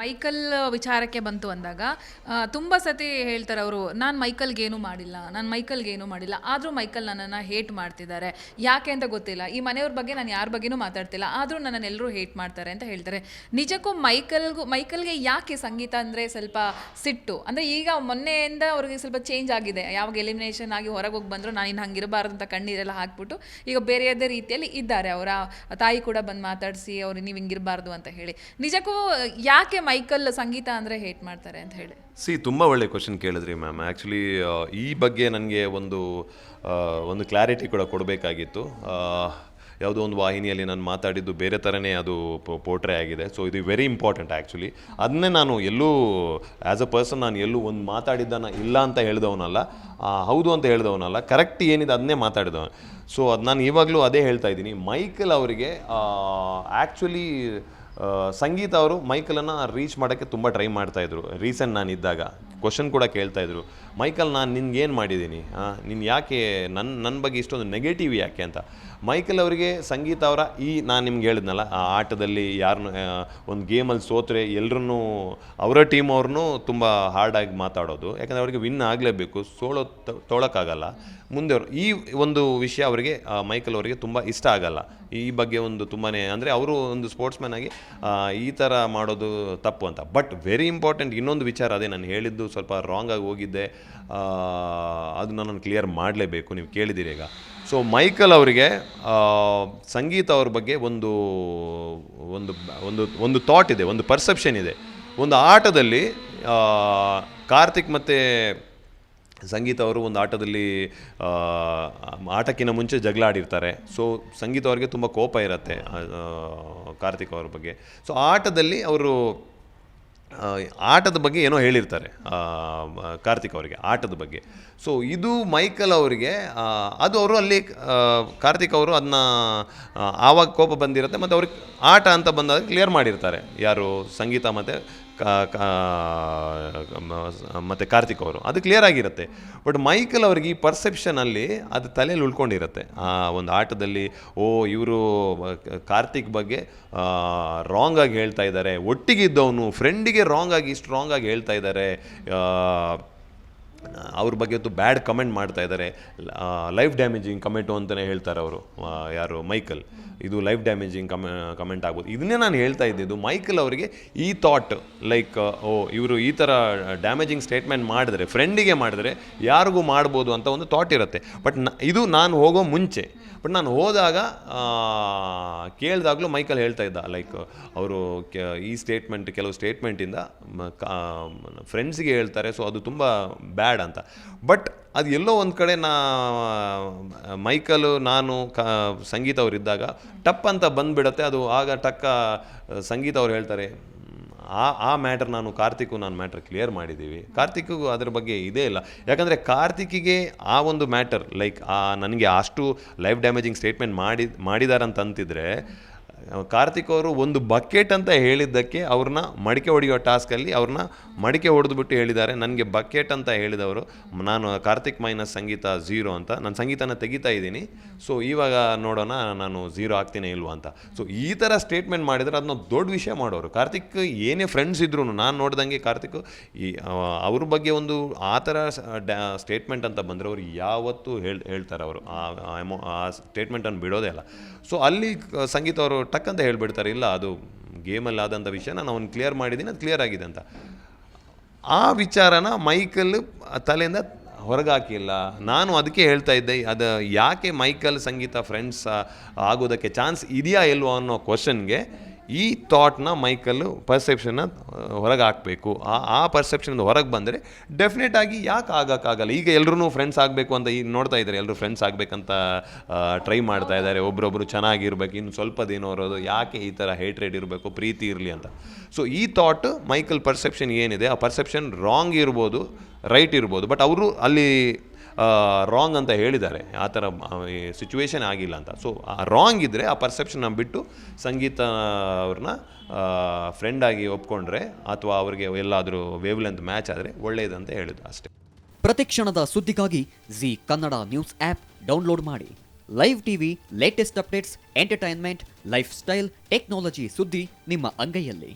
Michael ವಿಚಾರಕ್ಕೆ ಬಂತು ಅಂದಾಗ ತುಂಬ ಸತಿ ಹೇಳ್ತಾರೆ ಅವರು, ನಾನು ಮೈಕಲ್ಗೇನು ಮಾಡಿಲ್ಲ, ನಾನು ಮೈಕಲ್ಗೇನು ಮಾಡಿಲ್ಲ, ಆದರೂ ಮೈಕಲ್ ನನ್ನನ್ನು ಹೇಟ್ ಮಾಡ್ತಿದ್ದಾರೆ. ಯಾಕೆ ಅಂತ ಗೊತ್ತಿಲ್ಲ, ಈ ಮನೆಯವ್ರ ಬಗ್ಗೆ ನಾನು ಯಾರ ಬಗ್ಗೆನೂ ಮಾತಾಡ್ತಿಲ್ಲ, ಆದರೂ ನನ್ನನ್ನು ಎಲ್ಲರೂ ಹೇಟ್ ಮಾಡ್ತಾರೆ ಅಂತ ಹೇಳ್ತಾರೆ. ನಿಜಕ್ಕೂ ಮೈಕಲ್ಗೂ, ಮೈಕಲ್ಗೆ ಯಾಕೆ ಸಂಗೀತ ಅಂದರೆ ಸ್ವಲ್ಪ ಸಿಟ್ಟು? ಅಂದರೆ ಈಗ ಮೊನ್ನೆಯಿಂದ ಅವ್ರಿಗೆ ಸ್ವಲ್ಪ ಚೇಂಜ್ ಆಗಿದೆ, ಯಾವಾಗ ಎಲಿಮಿನೇಷನ್ ಆಗಿ ಹೊರಗೆ ಹೋಗಿ ಬಂದರೂ ನಾನು ಇನ್ನು ಹಂಗಿರಬಾರ್ದು ಅಂತ ಕಣ್ಣೀರೆಲ್ಲ ಹಾಕ್ಬಿಟ್ಟು, ಈಗ ಬೇರೆಯದೇ ರೀತಿಯಲ್ಲಿ ಇದ್ದಾರೆ, ಅವರ ತಾಯಿ ಕೂಡ ಬಂದು ಮಾತಾಡಿಸಿ, ಅವ್ರು ನೀವು ಹಿಂಗಿರಬಾರ್ದು ಅಂತ ಹೇಳಿ. ನಿಜಕ್ಕೂ ಯಾಕೆ ಮೈಕಲ್ ಸಂಗೀತ ಅಂದರೆ ಹೇಟ್ ಮಾಡ್ತಾರೆ ಅಂತ ಹೇಳಿ. ಸಿ, ತುಂಬ ಒಳ್ಳೆ ಕ್ವಶನ್ ಕೇಳಿದ್ರಿ ಮ್ಯಾಮ್ ಆ್ಯಕ್ಚುಲಿ ಈ ಬಗ್ಗೆ ನನಗೆ ಒಂದು ಒಂದು ಕ್ಲಾರಿಟಿ ಕೂಡ ಕೊಡಬೇಕಾಗಿತ್ತು. ಯಾವುದೋ ಒಂದು ವಾಹಿನಿಯಲ್ಲಿ ನಾನು ಮಾತಾಡಿದ್ದು ಬೇರೆ ಥರನೇ ಅದು ಪೋಟ್ರೆ ಆಗಿದೆ. ಸೊ ಇದು ವೆರಿ ಇಂಪಾರ್ಟೆಂಟ್ ಆ್ಯಕ್ಚುಲಿ ಅದನ್ನೇ ನಾನು ಎಲ್ಲೂ ಆ್ಯಸ್ ಅ ಪರ್ಸನ್ ನಾನು ಎಲ್ಲೂ ಒಂದು ಮಾತಾಡಿದ್ದನ್ನು ಇಲ್ಲ ಅಂತ ಹೇಳಿದವನಲ್ಲ. ಹೌದು ಅಂತ ಹೇಳಿದವನಲ್ಲ. ಕರೆಕ್ಟ್ ಏನಿದೆ ಅದನ್ನೇ ಮಾತಾಡಿದವ ಸೊ ಅದು ನಾನು ಇವಾಗಲೂ ಅದೇ ಹೇಳ್ತಾ ಇದ್ದೀನಿ. ಮೈಕಲ್ ಅವರಿಗೆ ಆ್ಯಕ್ಚುಲಿ ಸಂಗೀತ ಅವರು ಮೈಕಲನ್ನು ರೀಚ್ ಮಾಡೋಕ್ಕೆ ತುಂಬ ಟ್ರೈ ಮಾಡ್ತಾಯಿದ್ರು ರೀಸೆಂಟ್ ನಾನು ಇದ್ದಾಗ ಕ್ವಶನ್ ಕೂಡ ಕೇಳ್ತಾ ಇದ್ರು. ಮೈಕಲ್, ನಾನು ನಿನ್ಗೇನು ಮಾಡಿದ್ದೀನಿ ನೀನು ಯಾಕೆ ನನ್ನ ನನ್ನ ಬಗ್ಗೆ ಇಷ್ಟೊಂದು ನೆಗೆಟಿವ್ ಯಾಕೆ ಅಂತ? ಮೈಕಲ್ ಅವರಿಗೆ ಸಂಗೀತ ಅವರ ಈ ನಾನು ನಿಮ್ಗೆ ಹೇಳಿದ್ನಲ್ಲ, ಆ ಆಟದಲ್ಲಿ ಯಾರನ್ನು ಒಂದು ಗೇಮಲ್ಲಿ ಸೋತ್ರೆ ಎಲ್ಲರನ್ನೂ ಅವರ ಟೀಮ್ ಅವ್ರನ್ನೂ ತುಂಬ ಹಾರ್ಡಾಗಿ ಮಾತಾಡೋದು. ಯಾಕಂದರೆ ಅವರಿಗೆ ವಿನ್ ಆಗಲೇಬೇಕು ಸೋಳೋ ತೋಳೋಕ್ಕಾಗಲ್ಲ ಮುಂದೆ ಅವರು, ಈ ಒಂದು ವಿಷಯ ಅವರಿಗೆ ಮೈಕಲ್ ಅವರಿಗೆ ತುಂಬ ಇಷ್ಟ ಆಗಲ್ಲ. ಈ ಬಗ್ಗೆ ಒಂದು ತುಂಬಾ ಅಂದರೆ ಅವರು ಒಂದು ಸ್ಪೋರ್ಟ್ಸ್ಮನ್ ಆಗಿ ಈ ಥರ ಮಾಡೋದು ತಪ್ಪು ಅಂತ. ಬಟ್ ವೆರಿ ಇಂಪಾರ್ಟೆಂಟ್ ಇನ್ನೊಂದು ವಿಚಾರ ಅದೇ ನಾನು ಹೇಳಿದ್ದು ಸ್ವಲ್ಪ ರಾಂಗ್ ಆಗಿ ಹೋಗಿದ್ದೆ ಆ, ಅದು ನಾನು ಕ್ಲಿಯರ್ ಮಾಡಲೇಬೇಕು ನೀವು ಕೇಳಿದ್ದೀರಿ ಈಗ. ಸೊ ಮೈಕಲ್ ಅವರಿಗೆ ಸಂಗೀತ ಅವ್ರ ಬಗ್ಗೆ ಒಂದು ಒಂದು ಒಂದು ಒಂದು ಥಾಟ್ ಇದೆ ಒಂದು ಪರ್ಸೆಪ್ಷನ್ ಇದೆ. ಒಂದು ಆಟದಲ್ಲಿ ಕಾರ್ತಿಕ್ ಮತ್ತು ಸಂಗೀತ ಅವರು ಒಂದು ಆಟದಲ್ಲಿ ಆಟಕ್ಕಿಂತ ಮುಂಚೆ ಜಗಳ ಆಡಿರ್ತಾರೆ. ಸೊ ಸಂಗೀತ ಅವರಿಗೆ ತುಂಬ ಕೋಪ ಇರುತ್ತೆ ಕಾರ್ತಿಕ್ ಅವ್ರ ಬಗ್ಗೆ. ಸೊ ಆಟದಲ್ಲಿ ಅವರು ಆಟದ ಬಗ್ಗೆ ಏನೋ ಹೇಳಿರ್ತಾರೆ ಕಾರ್ತಿಕ್ ಅವರಿಗೆ, ಆಟದ ಬಗ್ಗೆ. ಸೊ ಇದು ಮೈಕಲ್ ಅವರಿಗೆ ಅದು ಅವರು ಅಲ್ಲಿ ಕಾರ್ತಿಕ್ ಅವರು ಅದನ್ನ ಆವಾಗ ಕೋಪ ಬಂದಿರುತ್ತೆ, ಮತ್ತು ಅವ್ರಿಗೆ ಆಟ ಅಂತ ಬಂದಾಗ ಕ್ಲಿಯರ್ ಮಾಡಿರ್ತಾರೆ. ಯಾರು ಸಂಗೀತ ಮತ್ತು ಮತ್ತು ಕಾರ್ತಿಕ್ ಅವರು. ಅದು ಕ್ಲಿಯರ್ ಆಗಿರುತ್ತೆ. ಬಟ್ ಮೈಕಲ್ ಅವ್ರಿಗೆ ಈ ಪರ್ಸೆಪ್ಷನಲ್ಲಿ ಅದು ತಲೆಯಲ್ಲಿ ಉಳ್ಕೊಂಡಿರುತ್ತೆ. ಆ ಒಂದು ಆಟದಲ್ಲಿ, ಓ, ಇವರು ಕಾರ್ತಿಕ್ ಬಗ್ಗೆ ರಾಂಗ್ ಆಗಿ ಹೇಳ್ತಾ ಇದ್ದಾರೆ. ಒಟ್ಟಿಗೆ ಇದ್ದವನು ಫ್ರೆಂಡಿಗೆ ರಾಂಗ್ ಆಗಿ ಸ್ಟ್ರಾಂಗ್ ಆಗಿ ಹೇಳ್ತಾ ಇದ್ದಾರೆ. ಅವ್ರ ಬಗ್ಗೆ ಹೊತ್ತು ಬ್ಯಾಡ್ ಕಮೆಂಟ್ ಮಾಡ್ತಾ ಇದ್ದಾರೆ. ಲೈಫ್ ಡ್ಯಾಮೇಜಿಂಗ್ ಕಮೆಂಟು ಅಂತಲೇ ಹೇಳ್ತಾರೆ ಅವರು ಯಾರು, ಮೈಕಲ್. ಇದು ಲೈಫ್ ಡ್ಯಾಮೇಜಿಂಗ್ ಕಮೆ ಕಮೆಂಟ್ ಆಗ್ಬೋದು. ಇದನ್ನೇ ನಾನು ಹೇಳ್ತಾ ಇದ್ದಿದ್ದು, ಮೈಕಲ್ ಅವರಿಗೆ ಈ ಥಾಟ್ ಲೈಕ್ ಓ, ಇವರು ಈ ಥರ ಡ್ಯಾಮೇಜಿಂಗ್ ಸ್ಟೇಟ್ಮೆಂಟ್ ಮಾಡಿದ್ರೆ ಫ್ರೆಂಡಿಗೆ ಮಾಡಿದ್ರೆ ಯಾರಿಗೂ ಮಾಡ್ಬೋದು ಅಂತ ಒಂದು ಥಾಟ್ ಇರುತ್ತೆ. ಬಟ್ ಇದು ನಾನು ಹೋಗೋ ಮುಂಚೆ ಬಟ್ ನಾನು ಹೋದಾಗ ಕೇಳಿದಾಗಲೂ ಮೈಕಲ್ ಹೇಳ್ತಾ ಇದ್ದ ಲೈಕ್ ಅವರು ಈ ಸ್ಟೇಟ್ಮೆಂಟ್ ಕೆಲವು ಸ್ಟೇಟ್ಮೆಂಟಿಂದ ಫ್ರೆಂಡ್ಸಿಗೆ ಹೇಳ್ತಾರೆ ಸೊ ಅದು ತುಂಬ ಬ್ಯಾಡ್ ಅಂತ. ಬಟ್ ಅದು ಎಲ್ಲೋ ಒಂದು ಕಡೆ ನಾ ಮೈಕಲು ನಾನು, ಕ, ಸಂಗೀತ ಅವರಿದ್ದಾಗ ಟಪ್ ಅಂತ ಬಂದುಬಿಡತ್ತೆ, ಅದು ಆಗ ಟಕ್ಕ, ಸಂಗೀತ ಅವ್ರು ಹೇಳ್ತಾರೆ, ಆ ಆ ಮ್ಯಾಟರ್ ನಾನು ಕಾರ್ತಿಕ್ಕು ನಾನು ಮ್ಯಾಟ್ರ್ ಕ್ಲಿಯರ್ ಮಾಡಿದ್ದೀವಿ. ಕಾರ್ತಿಕ್ಗೂ ಅದ್ರ ಬಗ್ಗೆ ಇದೇ ಇಲ್ಲ. ಯಾಕಂದರೆ ಕಾರ್ತಿಕ್ಕಿಗೆ ಆ ಒಂದು ಮ್ಯಾಟರ್, ಲೈಕ್, ಆ, ನನಗೆ ಅಷ್ಟು ಲೈಫ್ ಡ್ಯಾಮೇಜಿಂಗ್ ಸ್ಟೇಟ್ಮೆಂಟ್ ಮಾಡಿ ಮಾಡಿದ್ದಾರೆ ಅಂತ ಅಂತಿದ್ರೆ ಕಾರ್ತಿಕ್ ಅವರು ಒಂದು ಬಕೆಟ್ ಅಂತ ಹೇಳಿದ್ದಕ್ಕೆ ಅವ್ರನ್ನ ಮಡಿಕೆ ಹೊಡೆಯೋ ಟಾಸ್ಕಲ್ಲಿ ಅವ್ರನ್ನ ಮಡಿಕೆ ಹೊಡೆದ್ಬಿಟ್ಟು ಹೇಳಿದ್ದಾರೆ. ನನಗೆ ಬಕೆಟ್ ಅಂತ ಹೇಳಿದವರು, ನಾನು ಕಾರ್ತಿಕ್ ಮೈನಸ್ ಸಂಗೀತ ಝೀರೋ ಅಂತ, ನಾನು ಸಂಗೀತನ ತೆಗಿತಾ ಇದ್ದೀನಿ. ಸೊ ಇವಾಗ ನೋಡೋಣ ನಾನು ಝೀರೋ ಆಗ್ತೀನಿ ಇಲ್ವಾ ಅಂತ. ಸೊ ಈ ಥರ ಸ್ಟೇಟ್ಮೆಂಟ್ ಮಾಡಿದರೆ ಅದನ್ನ ದೊಡ್ಡ ವಿಷಯ ಮಾಡೋರು. ಕಾರ್ತಿಕ್ ಏನೇ ಫ್ರೆಂಡ್ಸ್ ಇದ್ರು, ನಾನು ನೋಡ್ದಂಗೆ ಕಾರ್ತಿಕ್ ಈ, ಅವ- ಅವ್ರ ಬಗ್ಗೆ ಒಂದು ಆ ಥರ ಸ್ಟೇಟ್ಮೆಂಟ್ ಅಂತ ಬಂದರೆ ಅವರು ಯಾವತ್ತೂ ಹೇಳ್, ಹೇಳ್ತಾರೆ ಅವರು. ಆ ಎಮೋ ಆ ಸ್ಟೇಟ್ಮೆಂಟನ್ನು ಬಿಡೋದೇ ಅಲ್ಲ. ಸೊ ಅಲ್ಲಿ ಸಂಗೀತ ಅವರು ಅಂತ ಹೇಳ್ಬಿಡ್ತಾರೆ, ಇಲ್ಲ, ಅದು ಗೇಮಲ್ಲಿ ಆದಂಥ ವಿಷಯ, ನಾನು ಅವ್ನು ಕ್ಲಿಯರ್ ಮಾಡಿದ್ದೀನಿ, ಅದು ಕ್ಲಿಯರ್ ಆಗಿದೆ ಅಂತ. ಆ ವಿಚಾರನ ಮೈಕಲ್ ತಲೆಯಿಂದ ಹೊರಗಾಕಿಲ್ಲ. ನಾನು ಅದಕ್ಕೆ ಹೇಳ್ತಾ ಇದ್ದೆ, ಅದು ಯಾಕೆ ಮೈಕಲ್ ಸಂಗೀತ ಫ್ರೆಂಡ್ಸ್ ಆಗೋದಕ್ಕೆ ಚಾನ್ಸ್ ಇದೆಯಾ, ಇಲ್ವೋ ಅನ್ನೋ ಕ್ವಶನ್ಗೆ ಈ ಥಾಟ್ನ ಮೈಕಲ್ಲು ಪರ್ಸೆಪ್ಷನ್ನ ಹೊರಗೆ ಹಾಕಬೇಕು ಆ ಆ ಪರ್ಸೆಪ್ಷನ್ ಹೊರಗೆ ಬಂದರೆ ಡೆಫಿನೆಟ್ ಆಗಿ ಯಾಕೆ ಆಗೋಕ್ಕಾಗಲ್ಲ ಈಗ ಎಲ್ಲರೂ ಫ್ರೆಂಡ್ಸ್ ಆಗಬೇಕು ಅಂತ ಈಗ ನೋಡ್ತಾ ಇದ್ದಾರೆ. ಎಲ್ಲರೂ ಫ್ರೆಂಡ್ಸ್ ಆಗಬೇಕಂತ ಟ್ರೈ ಮಾಡ್ತಾ ಇದ್ದಾರೆ. ಒಬ್ರೊಬ್ರು ಚೆನ್ನಾಗಿರ್ಬೇಕು. ಇನ್ನು ಸ್ವಲ್ಪ ದಿನ ಇರೋದು ಯಾಕೆ ಈ ಥರ ಹೇಟ್ರೇಟ್ ಇರಬೇಕು? ಪ್ರೀತಿ ಇರಲಿ ಅಂತ. ಸೊ ಈ ಥಾಟ್ ಮೈಕಲ್ ಪರ್ಸೆಪ್ಷನ್ ಏನಿದೆ? ಆ ಪರ್ಸೆಪ್ಷನ್ ರಾಂಗ್ ಇರ್ಬೋದು ರೈಟ್ ಇರ್ಬೋದು. ಬಟ್ ಅವರು ಅಲ್ಲಿ ರಾಂಗ್ ಅಂತ ಹೇಳಿದ್ದಾರೆ. ಆ ಥರ ಸಿಚುವೇಶನ್ ಆಗಿಲ್ಲ ಅಂತ. ಸೊ ರಾಂಗ್ ಇದ್ದರೆ ಆ ಪರ್ಸೆಪ್ಷನ್ನ ಬಿಟ್ಟು ಸಂಗೀತ ಅವ್ರನ್ನ ಫ್ರೆಂಡಾಗಿ ಒಪ್ಕೊಂಡ್ರೆ ಅಥವಾ ಅವ್ರಿಗೆ ಎಲ್ಲಾದರೂ ವೇವ್ ಲೆಂತ್ ಮ್ಯಾಚ್ ಆದರೆ ಒಳ್ಳೆಯದಂತ ಹೇಳಿದ್ದು ಅಷ್ಟೇ. ಪ್ರತಿಕ್ಷಣದ ಸುದ್ದಿಗಾಗಿ Zee Kannada news app download ಮಾಡಿ. Live TV latest updates entertainment lifestyle technology ಸುದ್ದಿ ನಿಮ್ಮ ಅಂಗೈಯಲ್ಲಿ.